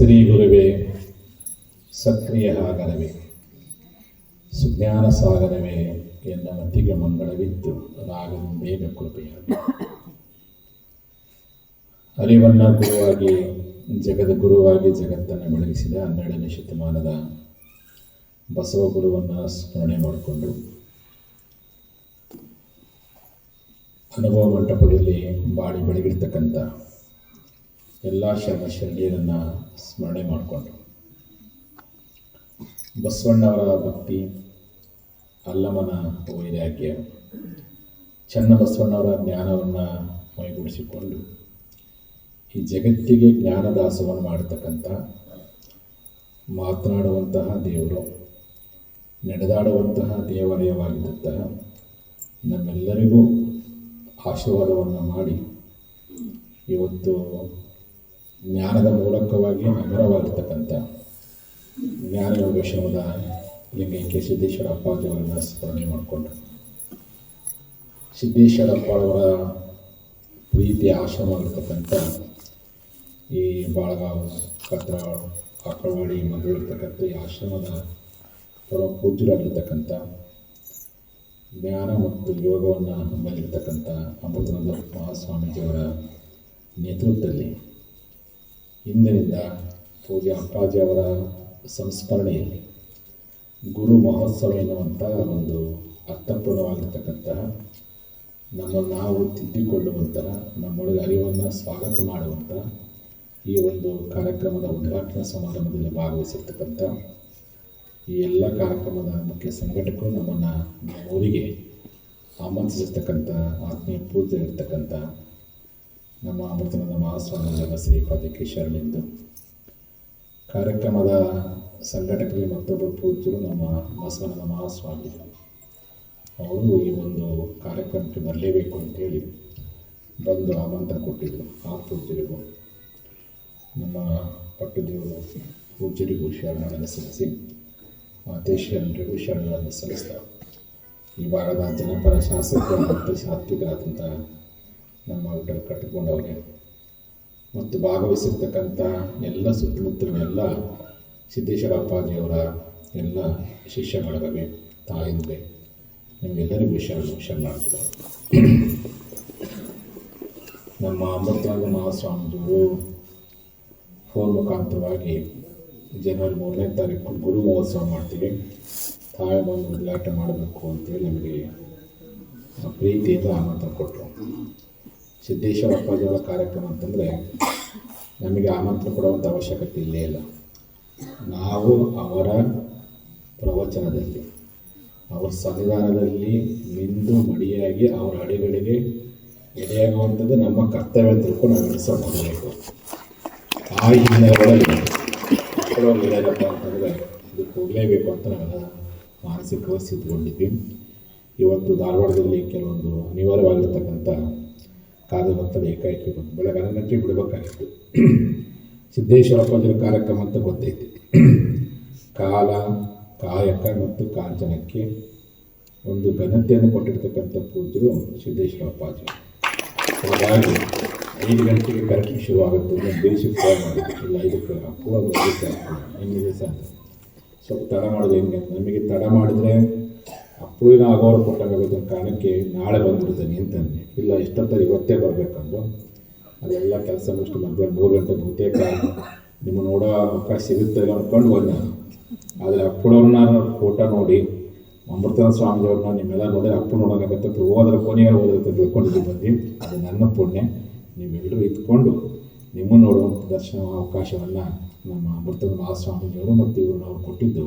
ಶ್ರೀ ಗುರುವೇ ಸಕ್ರಿಯ ಆಗರವೇ ಸುಜ್ಞಾನ ಸಾಗರವೇ ಎನ್ನ ಮತಿಗೆ ಮಂಗಳವಿದ್ದು ಬೇಗ ಕೃಪೆಯ. ಅರಿವಣ್ಣ ಗುರುವಾಗಿ, ಜಗದ ಗುರುವಾಗಿ ಜಗತ್ತನ್ನು ಬೆಳಗಿಸಿದ ಹನ್ನೆರಡನೇ ಶತಮಾನದ ಬಸವ ಗುರುವನ್ನು ಸ್ಮರಣೆ ಮಾಡಿಕೊಂಡು ಅನುಭವ ಮಂಟಪದಲ್ಲಿ ಬಾಡಿ ಬೆಳಗಿರ್ತಕ್ಕಂಥ ಎಲ್ಲ ಶರಣ ಶರಣೀಯರನ್ನು ಸ್ಮರಣೆ ಮಾಡಿಕೊಂಡ್ರು. ಬಸವಣ್ಣವರ ಭಕ್ತಿ, ಅಲ್ಲಮನ ವೈರಾಗ್ಯ, ಚನ್ನ ಬಸವಣ್ಣವರ ಜ್ಞಾನವನ್ನು ಮೈಗೂಡಿಸಿಕೊಂಡು ಈ ಜಗತ್ತಿಗೆ ಜ್ಞಾನದಾಸವನ್ನು ಮಾಡತಕ್ಕಂಥ ಮಾತನಾಡುವಂತಹ ದೇವರು, ನಡೆದಾಡುವಂತಹ ದೇವಾಲಯವಾಗಿದ್ದಂತಹ ನಮ್ಮೆಲ್ಲರಿಗೂ ಆಶೀರ್ವಾದವನ್ನು ಮಾಡಿ ಇವತ್ತು ಜ್ಞಾನದ ಮೂಲಕವಾಗಿ ಅಮರವಾಗಿರ್ತಕ್ಕಂಥ ಜ್ಞಾನಯೋಗೇಶ್ವರದ ಲಿಂಗೈಕ್ಯ ಸಿದ್ದೇಶ್ವರ ಅಪ್ಪಾಜಿಯವರನ್ನು ಸ್ಮರಣೆ ಮಾಡಿಕೊಂಡು ಸಿದ್ದೇಶ್ವರಪ್ಪಳವರ ಪ್ರೀತಿಯ ಆಶ್ರಮ ಆಗಿರ್ತಕ್ಕಂಥ ಈ ಬಾಳಗಾವ್, ಕತ್ರಾಳು ಕಾಕಳವಾಡಿ ಮಗಳಿರ್ತಕ್ಕಂಥ ಈ ಆಶ್ರಮದ ಪರಮ ಪೂಜ್ಯರಾಗಿರ್ತಕ್ಕಂಥ ಜ್ಞಾನ ಮತ್ತು ಯೋಗವನ್ನು ಬಂದಿರತಕ್ಕಂಥ ಅಮೃತಾನಂದ ಮಹಾಸ್ವಾಮೀಜಿಯವರ ನೇತೃತ್ವದಲ್ಲಿ ಇಂದಿನಿಂದ ಪೂಜ್ಯ ಅಪ್ಪಾಜಿ ಅವರ ಸಂಸ್ಮರಣೆಯಲ್ಲಿ ಗುರು ಮಹೋತ್ಸವ ಎನ್ನುವಂಥ ಒಂದು ಅರ್ಥಪೂರ್ಣವಾಗಿರ್ತಕ್ಕಂತಹ ನಮ್ಮನ್ನು ನಾವು ತಿದ್ದಿಕೊಳ್ಳುವಂತಹ, ನಮ್ಮೊಳಗೆ ಅರಿವನ್ನು ಸ್ವಾಗತ ಮಾಡುವಂತಹ ಈ ಒಂದು ಕಾರ್ಯಕ್ರಮದ ಉದ್ಘಾಟನಾ ಸಮಾರಂಭದಲ್ಲಿ ಭಾಗವಹಿಸಿರ್ತಕ್ಕಂಥ ಈ ಎಲ್ಲ ಕಾರ್ಯಕ್ರಮದ ಮುಖ್ಯ ಸಂಘಟಕರು ನಮ್ಮನ್ನು ನಮ್ಮ ಊರಿಗೆ ಆಮಂತ್ರಿಸಿರ್ತಕ್ಕಂಥ, ಆತ್ಮೀಯ ಪೂಜೆ ಇರ್ತಕ್ಕಂಥ ನಮ್ಮ ಅಮೃತನದ ಮಹಾಸ್ವಾಮಿಗಳ ಶ್ರೀಪಾದಕ್ಕೆ ಶರಣೆಂದು. ಕಾರ್ಯಕ್ರಮದ ಸಂಘಟಕರಲ್ಲಿ ಮತ್ತೊಬ್ಬರು ಪೂಜ್ಯರು ನಮ್ಮ ಬಸವನದ ಮಹಾಸ್ವಾಮಿ ಅವರು ಈ ಒಂದು ಕಾರ್ಯಕ್ರಮಕ್ಕೆ ಬರಲೇಬೇಕು ಅಂತೇಳಿ ಬಂದು ಆಮಂತ್ರಣ ಕೊಟ್ಟಿದ್ದರು ಆ ಪೂಜ್ಯರಿಗೂ. ನಮ್ಮ ಪಟ್ಟದೇವರು ಪೂಜ್ಯರಿಗೂ ಶರಣಗಳನ್ನು ಸಲ್ಲಿಸಿ ಮಾತೇಶ್ವರರಿಗೂ ಶರಣಗಳನ್ನು ಸಲ್ಲಿಸ್ತಾರೆ. ಈ ಭಾಗದ ಜನಪರ ಶಾಸಕರು ಮತ್ತು ಸಾತ್ವಿಕರಾದಂಥ ನಮ್ಮ ಕಟ್ಟಿಕೊಂಡವ್ರಿಗೆ ಮತ್ತು ಭಾಗವಹಿಸಿರ್ತಕ್ಕಂಥ ಎಲ್ಲ ಸುತ್ತಮುತ್ತಲಿನ ಸಿದ್ದೇಶ್ವರ ಅಪ್ಪಾಜಿಯವರ ಎಲ್ಲ ಶಿಷ್ಯ ಬಳಗವೇ ತಾಯಿಂದೆ ನಿಮಗೆಲ್ಲರಿಗೂ ಶರಣು ಶರಣಾರ್ಥಿಗಳು ನಮ್ಮ ಅಮೃತಾನಂದ ಮಹಾಸ್ವಾಮಿಗಳು ಫೋನ್ ಮುಖಾಂತರವಾಗಿ ಜನವರಿ ಮೂರನೇ ತಾರೀಕು ಗುರು ಮಹೋತ್ಸವ ಮಾಡ್ತೀವಿ. ತಾಯಿ ಬಂದು ಉದ್ಘಾಟನೆ ಮಾಡಬೇಕು ಅಂತೇಳಿ ನಮಗೆ ಪ್ರೀತಿಯಿಂದ ಆಮಂತ್ರಣ ಕೊಟ್ಟರು. ಸಿದ್ದೇಶ್ವರ ಅಪ್ಪಾಜಿಯವರ ಕಾರ್ಯಕ್ರಮ ಅಂತಂದರೆ ನಮಗೆ ಆಮಂತ್ರಣ ಕೊಡುವಂಥ ಅವಶ್ಯಕತೆ ಇಲ್ಲೇ ಇಲ್ಲ. ನಾವು ಅವರ ಪ್ರವಚನದಲ್ಲಿ, ಅವರ ಸನ್ನಿಧಾನದಲ್ಲಿ ನಿಂದು ಮಡಿಯಾಗಿ ಅವರ ಅಡಿಗಳಿಗೆ ಎಡೆಯಾಗುವಂಥದ್ದು ನಮ್ಮ ಕರ್ತವ್ಯ ಅಂತ ತಿಳ್ಕೊಂಡು ನಾವು ನಡೆಸಬೇಕು ಆ ಹಿನ್ನೆಲೆಗಳಲ್ಲಿ ಮಕ್ಕಳು ಏನಪ್ಪ ಅಂತಂದರೆ ಇದು ಹೋಗಲೇಬೇಕು ಅಂತ ನಾವೆಲ್ಲ ಮಾನಸಿಕವಾಗಿ ಸಿದ್ಧಗೊಂಡಿದ್ವಿ ಇವತ್ತು ಧಾರವಾಡದಲ್ಲಿ ಕೆಲವೊಂದು ಅನಿವಾರ್ಯವಾಗಿರ್ತಕ್ಕಂಥ ಕಾರ್ಯಕರ್ತರ ಏಕಾಏಕಿ ಬಂದು ಹನ್ನೊಂದು ಗಂಟೆಗೆ ಬಿಡಬೇಕಾಗಿತ್ತು. ಸಿದ್ದೇಶ್ವರ ಪೂಜೆ ಕಾರ್ಯಕ್ರಮ ಅಂತ ಗೊತ್ತೈತಿ. ಕಾಲ, ಕಾಯಕ ಮತ್ತು ಕಾಂಚನಕ್ಕೆ ಒಂದು ಘನತೆಯನ್ನು ಕೊಟ್ಟಿರ್ತಕ್ಕಂಥ ಪೂಜರು ಸಿದ್ದೇಶ್ವರ ಅಪ್ಪಾಜಿ ಹಾಗಾಗಿ ಐದು ಗಂಟೆಗೆ ಕರೆಕ್ಟ್ ಶುರು ಆಗುತ್ತೆ ಬೇಸಿ ಕಾಲ್ ಮಾಡಿದ್ದೆ ಇಲ್ಲ ಐದಕ್ಕೆ ಸರ್ ಸ್ವಲ್ಪ ತಡ ಮಾಡೋದು ಹೆಂಗೆ ನಮಗೆ ತಡ ಮಾಡಿದರೆ ಅಪ್ಪುವಿನ ಆಗೋರು ಕೊಟ್ಟಂಗಾಗುತ್ತೆ ಕಾರಣಕ್ಕೆ ನಾಳೆ ಬಂದ್ಬಿಡ್ತೇನೆ ಅಂತಂದೆ ಇಲ್ಲ ಎಷ್ಟೊತ್ತಾರೆ ಇವತ್ತೇ ಬರಬೇಕಂದು ಅದೆಲ್ಲ ಕೆಲಸ ಮುಷ್ಟು ಮಧ್ಯಾಹ್ನ ಮೂರು ಗಂಟೆ ಬಹುತೇಕ ನಿಮ್ಮ ನೋಡೋ ಅವಕಾಶ ಸಿಗುತ್ತೆ ಅಂದ್ಕೊಂಡು ಬಂದೆ ಆದರೆ ಅಪ್ಪಳವ್ರನ್ನ ಫೋಟೋ ನೋಡಿ ಅಮೃತ ಸ್ವಾಮಿಯವ್ರನ್ನ ನಿಮ್ಮೆಲ್ಲ ನೋಡಿದ್ರೆ ಅಪ್ಪು ನೋಡೋಕ್ಕಾಗತ್ತೆ ಹೋದ್ರೆ ಕೊನೆಯಾರು ಹೋದ್ರೆ ತಿಳ್ಕೊಂಡಿದ್ದು ಬಂದು. ಅದು ನನ್ನ ಪುಣ್ಯ. ನೀವೆಲ್ಲರೂ ಇದ್ಕೊಂಡು ನಿಮ್ಮನ್ನು ನೋಡುವಂಥ ದರ್ಶನ ಅವಕಾಶವನ್ನು ನಮ್ಮ ಅಮೃತ ಸ್ವಾಮೀಜಿಯವರು ಮತ್ತು ಇವರು ನಾವು ಕೊಟ್ಟಿದ್ದು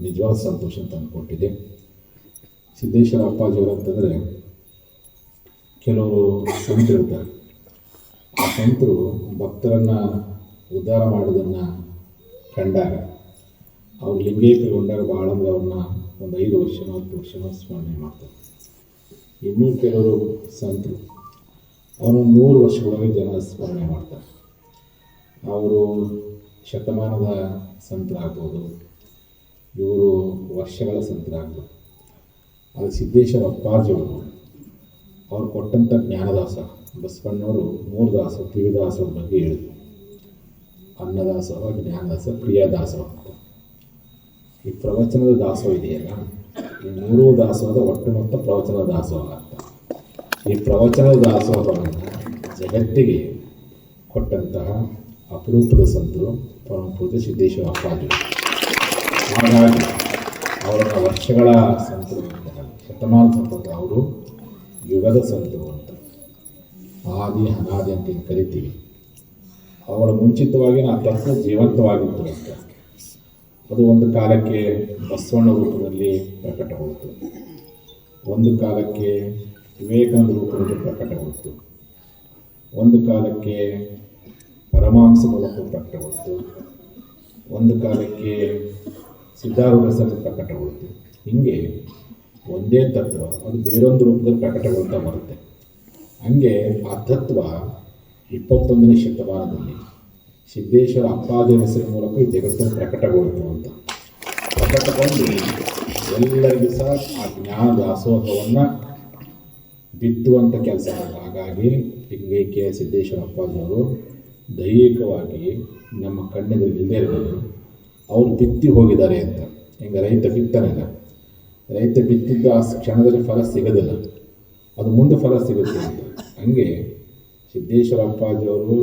ನಿಜವಾದ ಸಂತೋಷ ಅಂತ ಕೊಟ್ಟಿದೆ ಸಿದ್ದೇಶ್ವರ ಅಪ್ಪಾಜಿಯವರು ಅಂತಂದರೆ ಕೆಲವರು ಸಂತರು ಇರ್ತಾರೆ ಆ ಸಂತರು ಭಕ್ತರನ್ನು ಉದ್ಧಾರ ಮಾಡೋದನ್ನು ಕಂಡಾಗ ಅವ್ರು ಲಿಂಗೈಕ್ಯಗೊಂಡಾಗ ಭಾಳ ಅಂದ್ರೆ ಅವ್ರನ್ನ ಒಂದು ಐದು ವರ್ಷ ಹತ್ತು ವರ್ಷ ಸ್ಮರಣೆ ಮಾಡ್ತಾರೆ. ಇನ್ನೂ ಕೆಲವರು ಸಂತರು. ಅವನು ನೂರು ವರ್ಷಗಳಿಗೆ ಜನ ಸ್ಮರಣೆ ಮಾಡ್ತಾರೆ. ಅವರು ಶತಮಾನದ ಸಂತರಾಗ್ಬೋದು. ಇವರು ವರ್ಷಗಳ ಸಂತರಾಗ್ಬೋದು. ಅದು ಸಿದ್ದೇಶ್ವರ ಅಪ್ಪಾಜಿಯವರು ಅವ್ರು ಕೊಟ್ಟಂಥ ಜ್ಞಾನದಾಸ, ಬಸವಣ್ಣವರು ಮೂರು ದಾಸ ತ್ರಿವಿದಾಸರ ಬಗ್ಗೆ ಹೇಳಿದರು. ಅನ್ನದಾಸೋಹ ಜ್ಞಾನದಾಸ, ಪ್ರಿಯದಾಸವ ಈ ಪ್ರವಚನದ ದಾಸೋಹ ಇದೆಯಲ್ಲ? ಈ ಮೂರು ದಾಸೋಹದ ಒಟ್ಟು ಮೊತ್ತ ಪ್ರವಚನದ ದಾಸೋಹ ಅಂತ. ಈ ಪ್ರವಚನದ ದಾಸೋಹವನ್ನು ಜಗತ್ತಿಗೆ ಕೊಟ್ಟಂತಹ ಅಪರೂಪದ ಸಂತರು ಪರಮ ಪೂಜೆ ಸಿದ್ದೇಶ್ವರ ಅಪ್ಪಾಜಿ ಹಾಗಾಗಿ ಅವರ ವರ್ಷಗಳ ಸಂತರು ಶತಮಾನ ಸಂತರು ಅವರು, ಯುಗದ ಸಂತರು ಅಂತ. ಆದಿ ಅನಾದಿ ಅಂತ ಕರಿತೀವಿ. ಅವಳು ಮುಂಚಿತವಾಗಿ ಆ ತತ್ವ ಜೀವಂತವಾಗಿತ್ತು ಅಂತ ಅದು ಒಂದು ಕಾಲಕ್ಕೆ ಬಸವಣ್ಣ ರೂಪದಲ್ಲಿ ಪ್ರಕಟವಾಯಿತು ಒಂದು ಕಾಲಕ್ಕೆ ವಿವೇಕಾನಂದ ರೂಪದಲ್ಲಿ ಪ್ರಕಟವಾಯಿತು ಒಂದು ಕಾಲಕ್ಕೆ ಪರಮಾಂಸ ಮೂಲಕ ಪ್ರಕಟವಾಯಿತು ಒಂದು ಕಾಲಕ್ಕೆ ಸಿದ್ಧಾರೂಢ ಪ್ರಕಟವಾಯಿತು ಹೀಗೆ ಒಂದೇ ತತ್ವ, ಅದು ಬೇರೊಂದು ರೂಪದಲ್ಲಿ ಪ್ರಕಟಗೊಳ್ತಾ ಬರುತ್ತೆ. ಹಂಗೆ ಆ ತತ್ವ ಇಪ್ಪತ್ತೊಂದನೇ ಶತಮಾನದಲ್ಲಿ ಸಿದ್ದೇಶ್ವರ ಅಪ್ಪಾದಿ ಹೆಸರಿನ ಮೂಲಕ ಈ ಜಗತ್ತನ್ನು ಪ್ರಕಟಗೊಳ್ತು ಅಂತ. ಪ್ರಕಟಗೊಂಡು ಎಲ್ಲರಿಗೂ ಸಹ ಆ ಜ್ಞಾನ ದಾಸೋಹವನ್ನು ಬಿತ್ತುವಂಥ ಕೆಲಸ ಹಾಗಾಗಿ ಹಿಂಗೆ ಕೆ ಸಿದ್ದೇಶ್ವರ ಅಪ್ಪಾಜಿಯವರು ದೈಹಿಕವಾಗಿ ನಮ್ಮ ಕಣ್ಣಿನಲ್ಲಿ ಇಲ್ಲದೆ ಇರ್ಬೋದು ಅವರು ಬಿತ್ತಿ ಹೋಗಿದ್ದಾರೆ ಅಂತ. ಹಿಂಗೆ ರೈತ ಬಿತ್ತನಲ್ಲ ರೈತ ಬಿತ್ತಿದ್ದ ಆ ಕ್ಷಣದಲ್ಲಿ ಫಲ ಸಿಗೋದಿಲ್ಲ. ಅದು ಮುಂದೆ ಫಲ ಸಿಗುತ್ತೆ ಅಂತ. ಹಂಗೆ ಸಿದ್ದೇಶ್ವರ ಅಪ್ಪಾಜಿಯವರು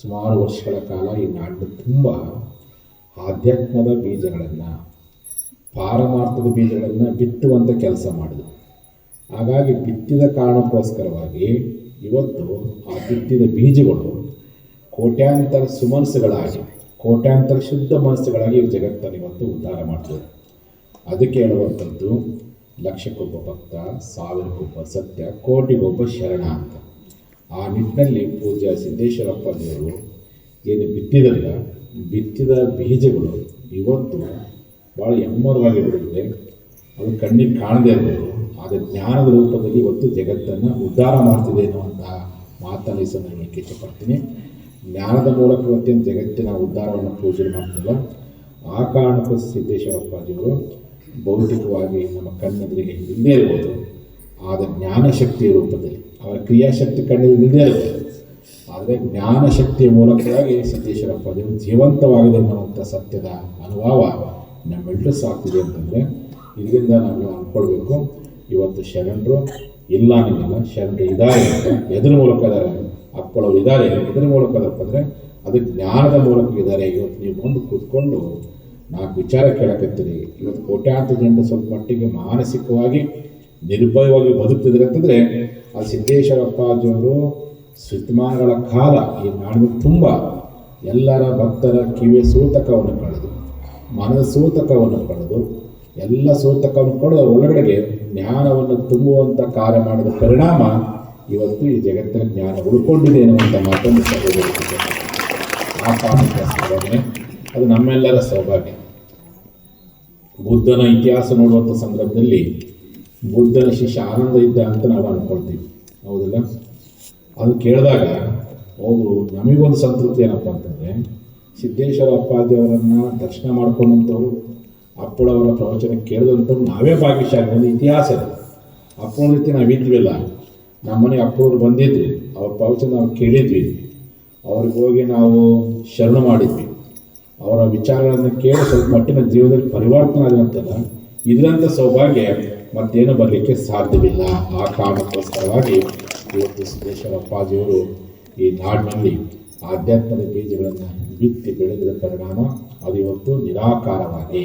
ಸುಮಾರು ವರ್ಷಗಳ ಕಾಲ ಈ ನಾಡಿನ ತುಂಬ ಆಧ್ಯಾತ್ಮದ ಬೀಜಗಳನ್ನು, ಪಾರಮಾರ್ಥದ ಬೀಜಗಳನ್ನು ಬಿತ್ತುವಂಥ ಕೆಲಸ ಮಾಡಿದರು. ಹಾಗಾಗಿ ಬಿತ್ತಿದ ಕಾರಣಕ್ಕೋಸ್ಕರವಾಗಿ ಇವತ್ತು ಆ ಬಿತ್ತಿದ ಬೀಜಗಳು ಕೋಟ್ಯಾಂತರ ಸುಮನಸ್ಸುಗಳಾಗಿ, ಕೋಟ್ಯಾಂತರ ಶುದ್ಧ ಮನಸ್ಸುಗಳಾಗಿ ಈ ಜಗತ್ತನ್ನು ಇವತ್ತು ಉದ್ಧಾರ ಮಾಡ್ತಾರೆ ಅದಕ್ಕೆ ಹೇಳುವಂಥದ್ದು, ಲಕ್ಷಕ್ಕೊಬ್ಬ ಭಕ್ತ, ಸಾವಿರಕ್ಕೊಬ್ಬ ಸತ್ಯ, ಕೋಟಿಗೊಬ್ಬ ಶರಣ ಅಂತ. ಆ ನಿಟ್ಟಿನಲ್ಲಿ ಪೂಜ್ಯ ಸಿದ್ದೇಶ್ವರಪ್ಪ ದೇವರು ಏನು ಬಿತ್ತಿದಲ್ಲ, ಬಿತ್ತಿದ ಬೀಜಗಳು ಇವತ್ತು ಭಾಳ ಎಮ್ಮರವಾಗಿ ಬೆಳೆದಿದೆ ಅದು ಕಣ್ಣಿಗೆ ಕಾಣದೇ ಇರ್ಬೋದು, ಆದರೆ ಜ್ಞಾನದ ರೂಪದಲ್ಲಿ ಇವತ್ತು ಜಗತ್ತನ್ನು ಉದ್ಧಾರ ಮಾಡ್ತಿದೆ ಅನ್ನುವಂತಹ ಮಾತನ್ನು ಈ ಸಂದರ್ಭಕ್ಕೆ ಇಷ್ಟಪಡ್ತೀನಿ ಜ್ಞಾನದ ಮೂಲಕ ಇವತ್ತಿನ ಜಗತ್ತಿನ ಉದ್ಧಾರವನ್ನು ಪೂಜೆ ಮಾಡ್ತಿಲ್ಲ ಆ ಕಾರಣಕ್ಕೂ ಸಿದ್ದೇಶ್ವರಪ್ಪಾಜಿಯವರು ಭೌತಿಕವಾಗಿ ನಮ್ಮ ಕಣ್ಣೆದುರಿಗೆ ಇಲ್ಲದೇ ಇರ್ಬೋದು ಆದರೆ ಜ್ಞಾನಶಕ್ತಿಯ ರೂಪದಲ್ಲಿ. ಅವರ ಕ್ರಿಯಾಶಕ್ತಿ ಕಣ್ಣೆದುರು ಇಲ್ಲದೇ ಇರ್ಬೋದು ಆದರೆ ಜ್ಞಾನಶಕ್ತಿಯ ಮೂಲಕವಾಗಿ ಸಿದ್ದೇಶ್ವರಪ್ಪಾಜಿಯವರು ಜೀವಂತವಾಗಿದೆ ಅನ್ನುವಂಥ ಸತ್ಯದ ಅನುಭವ ನಮ್ಮೆಲ್ಲರೂ ಸಾಕ್ತಿದೆ ಅಂತಂದರೆ ಇದರಿಂದ ನಾವು ಅಂದ್ಕೊಳ್ಬೇಕು. ಇವತ್ತು ಶರಣರು, ಇಲ್ಲ ಅನ್ನೋದಿಲ್ಲ, ಶರಣರು ಇದ್ದಾರೆ ಎದ್ರ ಮೂಲಕ ಅಪ್ಪಳವ್ರು ಇದ್ದಾರೆ, ಎದ್ರ ಮೂಲಕ ಅಂದರೆ ಅದು ಜ್ಞಾನದ ಮೂಲಕ ಇದ್ದಾರೆ. ಇವತ್ತು ನೀವು ಬಂದು ಕೂತ್ಕೊಂಡು ನಾಲ್ಕು ವಿಚಾರ ಕೇಳಕತ್ತೀರಿ ಇವತ್ತು ಕೋಟ್ಯಾಂತರ ಜನರು ಸ್ವಲ್ಪ ಮಟ್ಟಿಗೆ ಮಾನಸಿಕವಾಗಿ ನಿರ್ಭಯವಾಗಿ ಬದುಕ್ತಿದ್ರೆ ಅಂತಂದರೆ ಆ ಸಿದ್ದೇಶ್ವರಪ್ಪಾಜಿಯವರು ಶತಮಾನಗಳ ಕಾಲ ಈ ನಾಡಿನ ತುಂಬ ಎಲ್ಲರ ಭಕ್ತರ ಕಿವಿಯ ಸೂತಕವನ್ನು ಕಳೆದು, ಮನದ ಸೂತಕವನ್ನು ಪಡೆದು ಎಲ್ಲ ಸೂತಕವನ್ನು ಪಡೆದು ಒಳಗಡೆಗೆ ಜ್ಞಾನವನ್ನು ತುಂಬುವಂಥ ಕಾರ್ಯ ಮಾಡಿದ ಪರಿಣಾಮ ಇವತ್ತು ಈ ಜಗತ್ತಿನ ಜ್ಞಾನ ಉಳ್ಕೊಂಡಿದೆ ಎನ್ನುವಂಥ ಮಾತನ್ನು ಆ ಸೌಭಾಗ್ಯ ಅದು ನಮ್ಮೆಲ್ಲರ ಸೌಭಾಗ್ಯ. ಬುದ್ಧನ ಇತಿಹಾಸ ನೋಡುವಂಥ ಸಂದರ್ಭದಲ್ಲಿ ಬುದ್ಧನ ಶಿಷ್ಯ ಆನಂದ ಇದ್ದ ಅಂತ ನಾವು ಅಂದ್ಕೊಳ್ತೀವಿ ಹೌದಲ್ಲ? ಅದು ಕೇಳಿದಾಗ ಹೌದು ನಮಗೊಂದು ಸಂತೃಪ್ತಿ ಏನಪ್ಪ ಅಂತಂದರೆ, ಸಿದ್ದೇಶ್ವರ ಅಪ್ಪಾಜಿಯವರನ್ನು ದರ್ಶನ ಮಾಡ್ಕೊಂಡಂಥವ್ರು ಅಪ್ಪಳವರ ಪ್ರವಚನ ಕೇಳಿದಂಥವ್ರು ನಾವೇ ಭಾಗ್ಯಶಾಲಿ. ಒಂದು ಇತಿಹಾಸ ಅಪ್ಪಳ ರೀತಿ ನಾವು ಇದ್ವಿಲ್ಲ. ನಮ್ಮನೆಗೆ ಅಪ್ಪಳವ್ರು ಬಂದಿದ್ವಿ ಅವ್ರ ಪ್ರವಚನ ನಾವು ಕೇಳಿದ್ವಿ. ಅವ್ರಿಗೆ ಹೋಗಿ ನಾವು ಶರಣ ಮಾಡಿದ್ವಿ. ವಿಚಾರಗಳನ್ನು ಕೇಳಿ ಸ್ವಲ್ಪ ಮಟ್ಟಿನ ಜೀವನದಲ್ಲಿ ಪರಿವರ್ತನೆ ಆದಂತಲ್ಲ ಇದರಂಥ ಸೌಭಾಗ್ಯ ಮತ್ತೇನು ಬರಲಿಕ್ಕೆ ಸಾಧ್ಯವಿಲ್ಲ. ಆ ಕಾರಣಕ್ಕೋಸ್ಕರವಾಗಿ ಇವತ್ತು ಸಿದ್ದೇಶ್ವರ ಅಪ್ಪಾಜಿಯವರು ಈ ನಾಡಿನಲ್ಲಿ ಆಧ್ಯಾತ್ಮದ ಬೀಜಗಳನ್ನು ಬಿತ್ತಿ ಬೆಳೆದ ಪರಿಣಾಮ ಅದು ಇವತ್ತು ನಿರಾಕಾರವಾಗಿ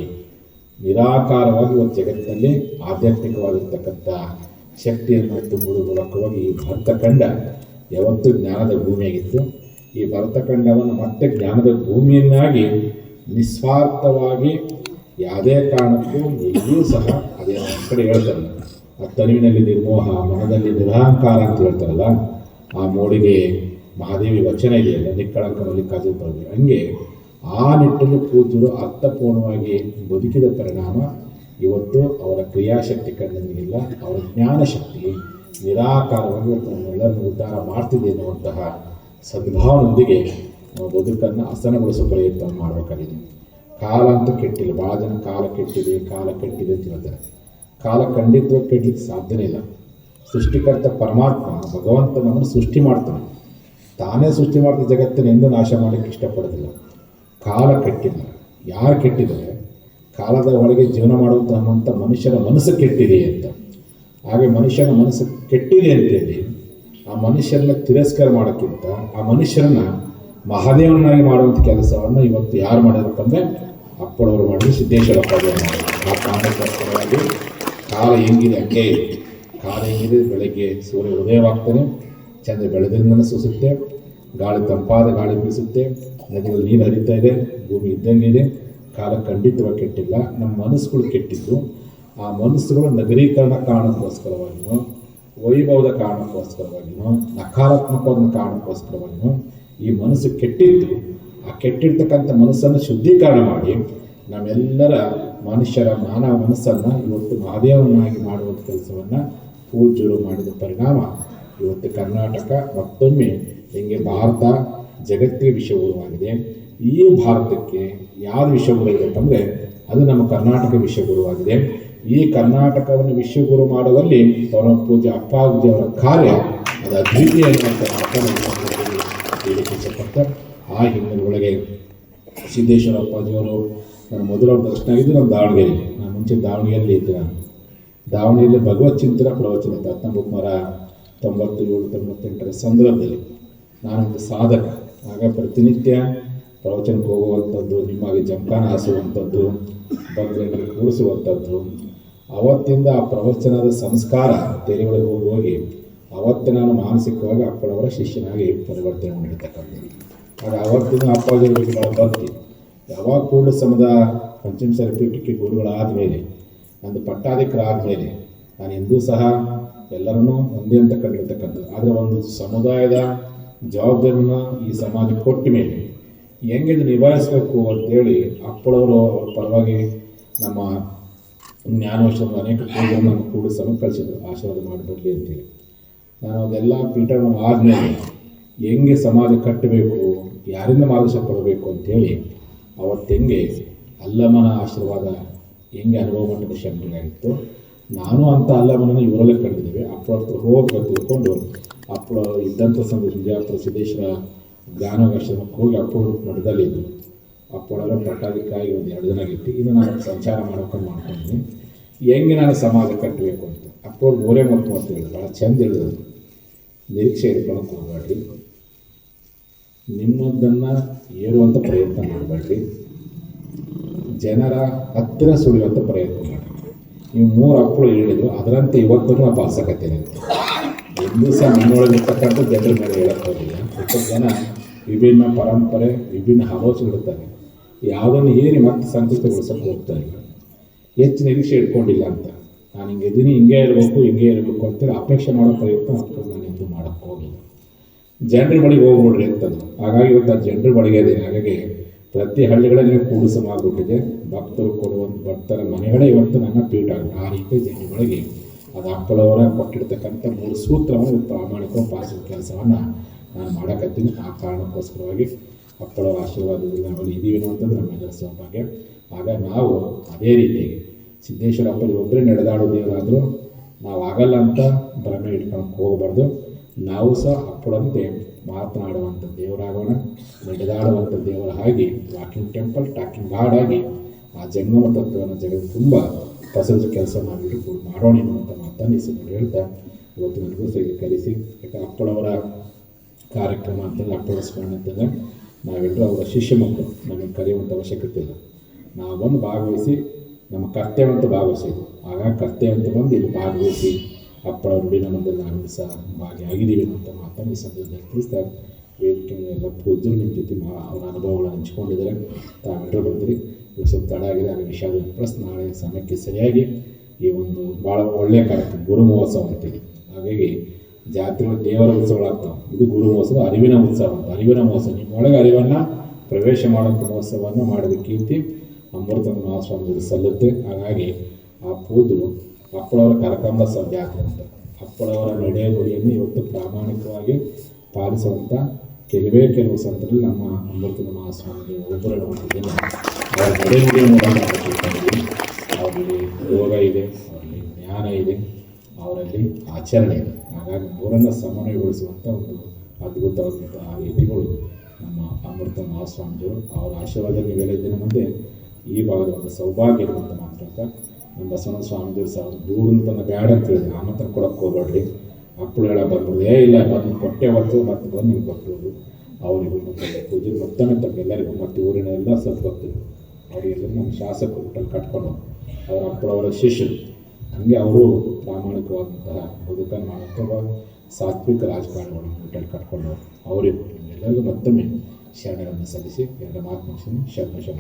ನಿರಾಕಾರವಾಗಿ ಇವತ್ತು ಜಗತ್ತಿನಲ್ಲಿ ಆಧ್ಯಾತ್ಮಿಕವಾಗಿರ್ತಕ್ಕಂಥ ಶಕ್ತಿಯನ್ನು ತುಂಬುವುದರ ಮೂಲಕವಾಗಿ ಈ ಭರತಖಂಡ ಯಾವತ್ತೂ ಜ್ಞಾನದ ಭೂಮಿಯಾಗಿತ್ತು. ಈ ಭರತಖಂಡವನ್ನು ಮತ್ತೆ ಜ್ಞಾನದ ಭೂಮಿಯನ್ನಾಗಿ ನಿಸ್ವಾರ್ಥವಾಗಿ ಯಾವುದೇ ಕಾರಣಕ್ಕೂ ಎಲ್ಲಿಯೂ ಸಹ ಅದೇ ಕಡೆ ಹೇಳ್ತಾರಲ್ಲ ಆ ತನುವಿನಲ್ಲಿ ನಿರ್ಮೋಹ ಮನದಲ್ಲಿ ನಿರಹಂಕಾರ ಅಂತ ಹೇಳ್ತಾರಲ್ಲ, ಆ ಮೋಡಿಗೆ ಮಹಾದೇವಿ ವಚನ ಇದೆಯಲ್ಲ ನಿಕ್ಕಳಂಕ ಬರೋದು ಹಂಗೆ ಆ ನಿಟ್ಟಲ್ಲಿ ಪೂಜ್ಯರು ಅರ್ಥಪೂರ್ಣವಾಗಿ ಬದುಕಿದ ಪರಿಣಾಮ ಇವತ್ತು ಅವರ ಕ್ರಿಯಾಶಕ್ತಿ ಕಂಡಿಲ್ಲ ಅವರ ಜ್ಞಾನಶಕ್ತಿ ನಿರಾಕಾರವಾಗಿ ಇವತ್ತು ನಮ್ಮೆಲ್ಲರನ್ನು ಉದ್ಧಾರ ಮಾಡ್ತಿದೆ ಎನ್ನುವಂತಹ ಸದ್ಭಾವನೊಂದಿಗೆ ನಾವು ಬದುಕನ್ನು ಹಸನಗೊಳಿಸೋ ಪ್ರಯತ್ನ ಮಾಡಬೇಕಾಗಿದೆ. ಕಾಲ ಅಂತ ಕೆಟ್ಟಿಲ್ಲ. ಭಾಳ ಜನ ಕಾಲ ಕೆಟ್ಟಿದೆ ಕಾಲ ಕೆಟ್ಟಿದೆ ಅಂತ ಹೇಳ್ತಾರೆ. ಕಾಲ ಖಂಡಿತವಾಗಿ ಕೆಡ್ಲಿಕ್ಕೆ ಸಾಧ್ಯನೇ ಇಲ್ಲ. ಸೃಷ್ಟಿಕರ್ತ ಪರಮಾತ್ಮ, ಭಗವಂತ ನಮ್ಮನ್ನು ಸೃಷ್ಟಿ ಮಾಡ್ತಾನೆ. ತಾನೇ ಸೃಷ್ಟಿ ಮಾಡಿದ ಜಗತ್ತನ್ನು ಎಂದೂ ನಾಶ ಮಾಡಲಿಕ್ಕೆ ಇಷ್ಟಪಡೋದಿಲ್ಲ. ಕಾಲ ಕೆಟ್ಟಿಲ್ಲ. ಯಾರು ಕೆಟ್ಟಿದ್ದಾರೆ? ಕಾಲದ ಒಳಗೆ ಜೀವನ ಅನ್ನುವಂಥ ಮನುಷ್ಯನ ಮನಸ್ಸು ಕೆಟ್ಟಿದೆ ಅಂತ. ಹಾಗೆ ಮನುಷ್ಯನ ಮನಸ್ಸು ಕೆಟ್ಟಿದೆ ಅಂತೇಳಿ ಆ ಮನುಷ್ಯರನ್ನ ತಿರಸ್ಕಾರ ಮಾಡೋಕ್ಕಿಂತ ಆ ಮನುಷ್ಯರನ್ನ ಮಹಾದೇವನಾಗಿ ಮಾಡುವಂಥ ಕೆಲಸವನ್ನು ಇವತ್ತು ಯಾರು ಮಾಡಿದ್ರಪ್ಪ ಅಂದರೆ ಅಪ್ಪಳವರು ಮಾಡಿದ್ರು, ಸಿದ್ದೇಶ್ವರ ಅಪ್ಪಾಜಿಯವರು ಮಾಡಿದ್ರು. ಆ ಕಾರಣಕ್ಕೋಸ್ಕರವಾಗಿ ಕಾಲ ಹೆಂಗಿದೆ, ಹಂಗೆ ಕಾಲ ಹೆಂಗಿದೆ, ಬೆಳಗ್ಗೆ ಸೂರ್ಯ ಉದಯವಾಗ್ತಾನೆ. ಚಂದ್ರ ಬೆಳೆದಿಂದಲೂ ಸೂಸುತ್ತೆ. ಗಾಳಿ ತಂಪಾದ ಗಾಳಿ ಬೀಸುತ್ತೆ. ನದಿಗಳು ನೀರು ಹರಿತಾ ಇದೆ. ಭೂಮಿ ಇದ್ದಂಗಿದೆ ಇದೆ. ಕಾಲ ಖಂಡಿತವಾಗಿ ಕೆಟ್ಟಿಲ್ಲ. ನಮ್ಮ ಮನಸ್ಸುಗಳು ಕೆಟ್ಟಿದ್ದು. ಆ ಮನಸ್ಸುಗಳು ನಗರೀಕರಣ ಕಾರಣಕ್ಕೋಸ್ಕರವಾಗಿಯೂ ವೈಭವದ ಕಾರಣಕ್ಕೋಸ್ಕರವಾಗಿಯೂ ನಕಾರಾತ್ಮಕವಾದ ಕಾರಣಕ್ಕೋಸ್ಕರವಾಗಿಯೂ ಈ ಮನಸ್ಸು ಕೆಟ್ಟಿತ್ತು. ಆ ಕೆಟ್ಟಿರ್ತಕ್ಕಂಥ ಮನಸ್ಸನ್ನು ಶುದ್ಧೀಕರಣ ಮಾಡಿ ನಾವೆಲ್ಲರ ಮನುಷ್ಯರ ಮಾನವ ಮನಸ್ಸನ್ನು ಇವತ್ತು ಮಹಾದೇವನಾಗಿ ಮಾಡುವಂಥ ಕೆಲಸವನ್ನು ಪೂಜ್ಯರು ಮಾಡಿದ ಪರಿಣಾಮ. ಇವತ್ತು ಕರ್ನಾಟಕ ಮತ್ತೊಮ್ಮೆ ಹೆಂಗೆ ಭಾರತ ಜಗತ್ತಿಗೆ ವಿಶ್ವಗುರುವಾಗಿದೆ ಈ ಭಾರತಕ್ಕೆ ಯಾವ ವಿಷಯಗುರು ಅಂದರೆ ಅದು ನಮ್ಮ ಕರ್ನಾಟಕ ವಿಶ್ವಗುರುವಾಗಿದೆ ಈ ಕರ್ನಾಟಕವನ್ನು ವಿಶ್ವಗುರು ಮಾಡುವಲ್ಲಿ ಪರಮ ಪೂಜೆ ಅಪ್ಪಾಜಿಯವರ ಕಾರ್ಯ ಅದು ಅದ್ವಿತೀಯ ಮಾತನ್ನು ಈ ಸಂದರ್ಭದಲ್ಲಿ ಹೇಳಿಕ್ಕೆ ಇಷ್ಟಪಡ್ತ ಹಿನ್ನೆಲೆ ಒಳಗೆ ಸಿದ್ದೇಶ್ವರ ಅಪ್ಪಾಜಿಯವರು ನನ್ನ ಮೊದಲ ದರ್ಶನ ಆಗಿದ್ದು ನಾನು ದಾವಣಗೆರೆ. ನಾನು ಮುಂಚೆ ದಾವಣಗೆರೆಯಲ್ಲಿ ಇದ್ದೆ ನಾನು. ದಾವಣಗೆರೆಯಲ್ಲಿ ಭಗವತ್ ಚಿಂತನ ಪ್ರವಚನ ಇತ್ತು ಹತ್ತೊಂಬತ್ತು ತೊಂಬತ್ತೇಳು, ತೊಂಬತ್ತೆಂಟರ ಸಂದರ್ಭದಲ್ಲಿ ನಾನೊಂದು ಸಾಧಕ, ಆಗ ಪ್ರತಿನಿತ್ಯ ಪ್ರವಚನಕ್ಕೆ ಹೋಗುವಂಥದ್ದು ನಿಮಗೆ ಜಂಕಾನ ಹಾಸುವಂಥದ್ದು ಭಕ್ತರಿಗೆ ಕೂಡಿಸುವಂಥದ್ದು ಅವತ್ತಿಂದ ಆ ಪ್ರವಚನದ ಸಂಸ್ಕಾರ ತೆರೆಯೊಳಗೆ ಹೋಗಿ ಅವತ್ತೇ ನಾನು ಮಾನಸಿಕವಾಗಿ ಅಪ್ಪಳವರ ಶಿಷ್ಯನಾಗಿ ಪರಿವರ್ತನೆ ಮಾಡಿರ್ತಕ್ಕಂಥದ್ದು. ಆಗ ಅವತ್ತಿನ ಅಪ್ಪಾಜಿ ಭಾಳ ಭಕ್ತಿ ಯಾವಾಗ ಕೂಡ ಸಮದ ಪಂಚಮ ಸರ್ಪೀಠಕ್ಕೆ ಗುರುಗಳಾದ ಮೇಲೆ ನಂದು ಪಟ್ಟಾಧಿಕಾರ ಆದಮೇಲೆ, ನಾನು ಎಂದೂ ಸಹ ಎಲ್ಲರನ್ನೂ ಒಂದೇ ಅಂತ ಕಂಡಿರ್ತಕ್ಕಂಥದ್ದು. ಆದರೆ ಒಂದು ಸಮುದಾಯದ ಜವಾಬ್ದಾರಿನ ಈ ಸಮಾಜಕ್ಕೆ ಕೊಟ್ಟ ಮೇಲೆ ಹೆಂಗೆ ಇದು ನಿಭಾಯಿಸಬೇಕು ಅಂತೇಳಿ ಅಪ್ಪಳವರು ಅವ್ರ ಪರವಾಗಿ ನಮ್ಮ ಜ್ಞಾನೋಶ್ರಮ ಅನೇಕ ಪೂಜೆಯನ್ನು ಕೂಡ ಸಮ ಕಳಿಸಿದ್ರು ಆಶೀರ್ವಾದ ಮಾಡಿಬಿಡಲಿ ಅಂತೇಳಿ. ನಾನು ಅದೆಲ್ಲ ಪೀಠವನ್ನು ಆದಮೇಲೆ ಹೆಂಗೆ ಸಮಾಜ ಕಟ್ಟಬೇಕು ಯಾರಿಂದ ಮಾರ್ಗದರ್ಶನ ಕೊಡಬೇಕು ಅಂತೇಳಿ ಅವತ್ತು ಹೆಂಗೆ ಅಲ್ಲಮ್ಮನ ಆಶೀರ್ವಾದ ಹೆಂಗೆ ಅನುಭವ ಮಾಡಿದ ಶಂಕರಾಗಿತ್ತು ನಾನು ಅಂತ ಅಲ್ಲಮ್ಮನನ್ನು ಇವರಲ್ಲೇ ಕಂಡಿದ್ದೇವೆ. ಅಪ್ಪ ಹತ್ರ ಹೋಗಿ ತಿಳ್ಕೊಂಡು ಅಪ್ಪ ಇದ್ದಂಥ ಸಂದರ್ಭ ವಿಜಯಪುರ ಸಿದ್ದೇಶ್ವರ ಜ್ಞಾನಾಶ್ರಮಕ್ಕೆ ಹೋಗಿ ಅಪ್ಪ ಮಠದಲ್ಲಿ ಇದ್ದು. ಅಪ್ಪಳರ ಪಟ್ಟಾಧಿಕಾರಿ ಒಂದು ಎರಡು ದಿನ ಆಗಿತ್ತು. ಇದು ನಾನು ಸಂಚಾರ ಮಾಡ್ಕೊಂಡು ಮಾಡ್ಕೊಂಡಿದ್ದೀನಿ. ಹೆಂಗೆ ನಾನು ಸಮಾಜ ಕಟ್ಟಬೇಕು ಅಂತ. ಅಪ್ಪಳು ಮೂರೇ ಮತ್ತು ಅಂತ ಹೇಳಿದ್ರು. ಭಾಳ ಚಂದ ಹೇಳಿದ್ರು. ನಿರೀಕ್ಷೆ ಇಟ್ಕೊಳಕ್ಕೆ ಹೋಗಬೇಡ್ರಿ. ನಿಮ್ಮದನ್ನು ಏರುವಂಥ ಪ್ರಯತ್ನ ಮಾಡಬೇಡ್ರಿ. ಜನರ ಹತ್ತಿರ ಸುಳಿಯುವಂಥ ಪ್ರಯತ್ನ ಮಾಡಿ ನೀವು ಮೂರು ಅಪ್ಪಳು ಹೇಳಿದ್ರು, ಅದರಂತೆ ಇವತ್ತೂ ನಾವು ಬಾಸಕತ್ತೇನೆ ಎಂದೂ ಸಹ ನನ್ನೊಳಗೆ ಇರ್ತಕ್ಕಂಥ ಜನರ ಮೇಲೆ ಹೇಳಕ್ಕೆ ಹೋಗಿಲ್ಲ. ಎಷ್ಟೋ ಜನ ವಿಭಿನ್ನ ಪರಂಪರೆ, ವಿಭಿನ್ನ ಆಲೋಚನೆಗಳಿರ್ತಾರೆ ಯಾವುದನ್ನು ಏರಿ ಮತ್ತೆ ಹೋಗ್ತಾ ಇಲ್ಲ ಹೆಚ್ಚು ನಿರೀಕ್ಷೆ ಇಟ್ಕೊಂಡಿಲ್ಲ ಅಂತ. ನಾನು ಹಿಂಗೆ ಇದ್ದೀನಿ ಹಿಂಗೆ ಇರಬೇಕು ಹಿಂಗೆ ಇರಬೇಕು ಅಂತೇಳಿ ಅಪೇಕ್ಷೆ ಮಾಡೋ ಪ್ರಯತ್ನ ಅಪ್ಪ ನಾನು ಎಂದೂ ಮಾಡೋಕ್ಕೆ ಹೋಗಿಲ್ಲ ಜನರ ಬಳಿಗೆ ಹೋಗ್ಬಿಡ್ರಿ ಅಂತಂದು ಹಾಗಾಗಿ ಇವತ್ತು ಆ ಜನರ ಬಳಿಗೆ ಇದ್ದೀನಿ ಹಾಗಾಗಿ ಪ್ರತಿ ಹಳ್ಳಿಗಳಲ್ಲಿ ಕೂಡು ಸಮಾಗ್ಬಿಟ್ಟಿದೆ ಭಕ್ತರು ಕೊಡುವಂಥ ಭಕ್ತರ ಮನೆಗಳೇ ಇವತ್ತು ನನ್ನ ಪೀಠ. ಆ ರೀತಿ ಜನರ ಬಳಿಗೆ ಅದು ಅಪ್ಪಳವರ ಕೊಟ್ಟಿರ್ತಕ್ಕಂಥ ಮೂರು ಸೂತ್ರವನ್ನು ಪ್ರಾಮಾಣಿಕ ಪಾಲಿಸುವ ಕೆಲಸವನ್ನು ನಾನು ಮಾಡಕತ್ತೀನಿ. ಆ ಕಾರಣಕ್ಕೋಸ್ಕರವಾಗಿ ಅಪ್ಪಳವರ ಆಶೀರ್ವಾದದಲ್ಲಿ ನಾವೆಲ್ಲ ಇದ್ದೀವಿ ಅಂತಂದ್ರೆ ನಮ್ಮೆಲ್ಲರ ಸೌಭಾಗ್ಯ. ಆಗ ನಾವು ಅದೇ ರೀತಿಯಾಗಿ ಸಿದ್ದೇಶ್ವರ ಅಪ್ಪಲ್ಲಿ ಒಬ್ಬರೇ ನಡೆದಾಡೋದೇನಾದರೂ ನಾವು ಆಗಲ್ಲ ಅಂತ ಭ್ರಮೆ ಇಟ್ಕೊಂಡು ಹೋಗಬಾರ್ದು. ನಾವು ಸಹ ಅಪ್ಪಳಂತೆ ಮಾತನಾಡುವಂಥ ದೇವರಾಗೋಣ ನಡೆದಾಡುವಂಥ ದೇವರ ಹಾಗೆ ವಾಕಿಂಗ್ ಟೆಂಪಲ್ ಟಾಕಿಂಗ್ ಗಾಡ್ ಆಗಿ ಆ ಜನ್ಮ ತತ್ವವನ್ನು ಜಗತ್ತು ತುಂಬ ಪಸರಿಸೋ ಕೆಲಸ ಮಾಡಿಬಿಟ್ಟು ಮಾಡೋಣ ಎನ್ನುವಂಥ ಮಾತನ್ನು ಈ ಹೇಳ್ತಾ ಇವತ್ತು ನನಗೂ ಸಹ ಕರೆಸಿ. ಯಾಕೆ ಅಪ್ಪಳವರ ಕಾರ್ಯಕ್ರಮ ಅಂತಂದ್ರೆ ಅಪ್ಪಳ ಸ್ಮರಣೆ ಅಂತಂದ್ರೆ ನಾವೆಲ್ಲರೂ ಅವರ ಶಿಷ್ಯ ಮಕ್ಕಳು, ನಮಗೆ ಕರೆಯುವಂಥ ಅವಶ್ಯಕತೆ ಇಲ್ಲ. ನಾವು ಬಂದು ಭಾಗವಹಿಸಿ ನಮ್ಮ ಕರ್ತವ್ಯ ಅಂತ ಭಾಗವಹಿಸಿದ್ವಿ ಆಗ ಕರ್ತವ್ಯ ಅಂತ ಬಂದು ಇಲ್ಲಿ ಭಾಗವಹಿಸಿ ಅಪ್ಪಳ ನುಡಿನ ಮಂದಲ್ಲಿ ನಾವು ಸಹ ಭಾಗಿಯಾಗಿದ್ದೀವಿ ಅಂತ ಮಾತನ್ನು ಈ ಸಂದರ್ಭದಲ್ಲಿ ತಿಳಿಸ್ತಾ ವೇದಿಕೆ ಎಲ್ಲ ಪೂಜ್ಯರು ನಿಮ್ಮ ಜೊತೆ ಮಾ ಅವರ ಅನುಭವಗಳು ಹಂಚ್ಕೊಂಡಿದ್ದಾರೆ. ತಾವೆಲ್ಲರೂ ಬಂದಿರಿ. ಇವಾಗ ಸ್ವಲ್ಪ ತಡ ಆಗಿದೆ. ಹಾಗೆ ವಿಷಾದ ಪ್ಲಸ್ ನಾಳೆ ಸಮಯಕ್ಕೆ ಸರಿಯಾಗಿ ಈ ಒಂದು ಭಾಳ ಒಳ್ಳೆಯ ಕಾರ್ಯಕ್ರಮ, ಗುರು ಮಹೋತ್ಸವ ಅಂತೀವಿ ಹಾಗಾಗಿ ಜಾತ್ರೆಗಳು ದೇವರ ಉತ್ಸವಗಳಾಗ್ತವೆ ಇದು ಗುರು ಮಹೋತ್ಸವ, ಅರಿವಿನ ಉತ್ಸವ ಅಂತ. ಅರಿವಿನ ಮಹೋತ್ಸವ. ನಿಮ್ಮೊಳಗೆ ಅರಿವನ್ನು ಪ್ರವೇಶ ಮಾಡೋಂಥ ಮಹೋತ್ಸವವನ್ನು ಮಾಡಿದ ಕೀರ್ತಿ ಅಮೃತ ಮಹಾಸ್ವಾಮಿಗಳು ಸಲ್ಲುತ್ತೆ. ಹಾಗಾಗಿ ಆ ಪೂಜರು ಅಪ್ಪಳವರ ಕರಕಂಬ ಸಭೆ ಜಾತ್ರೆ ಅಂತ. ಅಪ್ಪಳವರ ನಡೆ ನುಡಿಯನ್ನು ಇವತ್ತು ಪ್ರಾಮಾಣಿಕವಾಗಿ ಪಾಲಿಸುವಂಥ ಕೆಲವೇ ಕೆಲವು ಸಂದರ್ಭದಲ್ಲಿ ನಮ್ಮ ಅಮೃತದ ಮಹಾಸ್ವಾಮಿ ಒಬ್ಬರು ಹೊಂದಿದ್ದೇನೆ ಅವರ ನಡೆ ಮೂಲಕ ಅವರಲ್ಲಿ ಯೋಗ ಇದೆ, ಅವರಲ್ಲಿ ಜ್ಞಾನ ಇದೆ, ಅವರಲ್ಲಿ ಆಚರಣೆ ಇದೆ. ಹಾಗಾಗಿ ಮೂರನ್ನು ಸಮನ್ವಯಗೊಳಿಸುವಂಥ ಒಂದು ಅದ್ಭುತವಾದಂಥ ರೀತಿಗಳು ನಮ್ಮ ಅಮೃತ ಮಹಾಸ್ವಾಮಿಯವರು ಅವರ ಆಶೀರ್ವಾದ ನೀವೆಲ್ಲ ದಿನ ಮುಂದೆ ಈ ಭಾಗದ ಒಂದು ಸೌಭಾಗ್ಯ ಇರುವಂಥ ಮಾತ್ರ ನಮ್ಮ ಸ್ವಾಮಿ ಸ್ವಾಮಿದೇವ್ರು ಸಹ ಅವ್ರು ದೂರಿಂದ ತನ್ನ ಬ್ಯಾಡ ಅಂತ ಹೇಳಿದ್ರು. ಆಮಂತ್ರಣ ಕೊಡಕ್ಕೆ ಹೋಗ್ಬೇಡ್ರಿ. ಹೇಳ ಬಂದ್ಬಿಡು. ಏ, ಇಲ್ಲ ಬಂದು ಕೊಟ್ಟೆ ಹೊತ್ತು ಮತ್ತೆ ಬಂದು ನೀವು ಕೊಟ್ಟರು ಅವರಿಗೂ ಮತ್ತೆ ಪೂಜೆ ಮೊತ್ತನೇ ತಮ್ಮೆಲ್ಲರಿಗೂ ಮತ್ತು ಊರಿನ ಎಲ್ಲ ಸದ್ಭಕ್ತರು ಅವರಿಗೆಲ್ಲ ನಮ್ಮ ಶಾಸಕರು ಊಟಲ್ಲಿ ಕಟ್ಕೊಂಡು ಅವರ ಅಪ್ಪಳವರ ಶಿಷ್ಯರು. ಹಂಗೆ ಅವರು ಪ್ರಾಮಾಣಿಕವಾದಂತಹ ಬದುಕನ್ನು ಒಬ್ಬ ಸಾತ್ವಿಕ ರಾಜಕಾರಣಿಗಳು ಊಟಲ್ಲಿ ಕಟ್ಕೊಂಡು ಅವರಿಗೂ ಎಲ್ಲರಿಗೂ ಮತ್ತೊಮ್ಮೆ ಶರಣರನ್ನು ಸಲ್ಲಿಸಿ, ಎಲ್ಲ ಮಾತು ಮುಗಿಸಿ ಶರಣ ಶರಣ